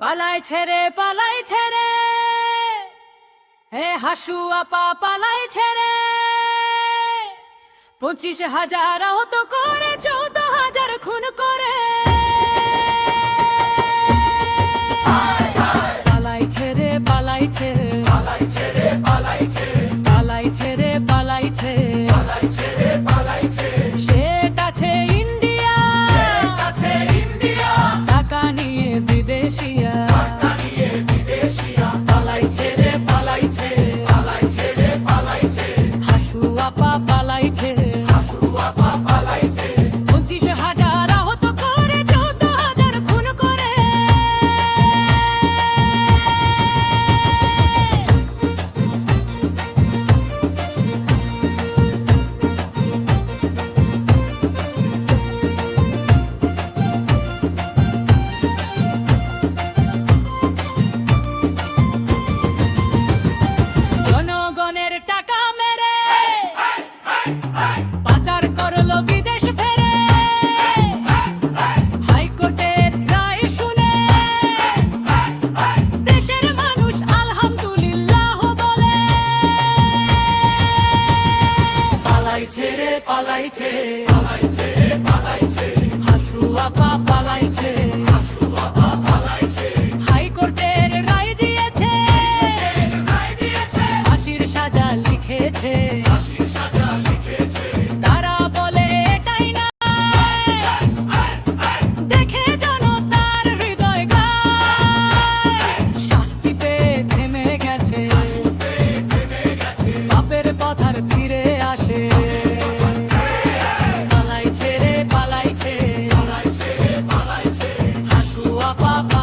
পালাই ছেড়ে পালাই ছেড়ে। হে হাসু আপা পালাই ছেড়ে। পঁচিশ হাজার আহত করে, চৌদ্দ হাজার খুন করে। হাসু আপা পালাই পাচার করল বিদেশ ফেরে। হাইকোর্টের দেশের মানুষ আলহামদুলিল্লাহ বলে। পালাই ছেড়ে পালাই কথার ফিরে আসে। পালাইছে রে পালাইছে। হাসু আপা